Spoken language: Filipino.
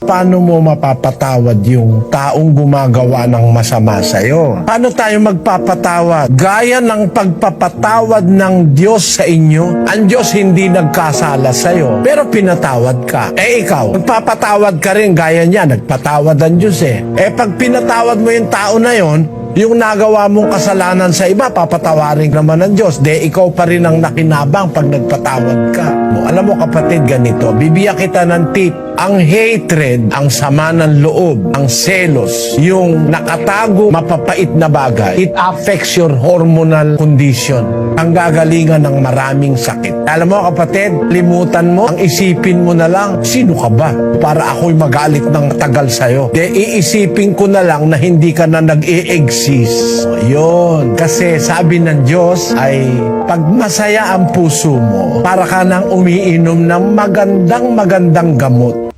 Paano mo mapapatawad yung taong gumagawa ng masama sa'yo? Paano tayo magpapatawad? Gaya ng pagpapatawad ng Diyos sa inyo, ang Diyos hindi nagkasala sa'yo, pero pinatawad ka. Eh ikaw, magpapatawad ka rin gaya niya, nagpatawad ang Diyos eh. Eh pag pinatawad mo yung tao na yon, yung nagawa mong kasalanan sa iba, papatawarin naman ng Diyos. De, ikaw pa rin ang nakinabang pag nagpatawad ka. Alam mo kapatid, ganito, bibiyak kita ng tip. Ang hatred, ang sama ng loob, ang selos, yung nakatago, mapapait na bagay, it affects your hormonal condition. Ang gagalingan ng maraming sakit. Alam mo kapatid, limutan mo, ang isipin mo na lang, sino ka ba? Para ako'y magalit ng tagal sa'yo. De, iisipin ko na lang na hindi ka na nag-e-exist. So, yun. Kasi sabi ng Diyos ay, pag masaya ang puso mo, para ka nang umiinom ng magandang magandang gamot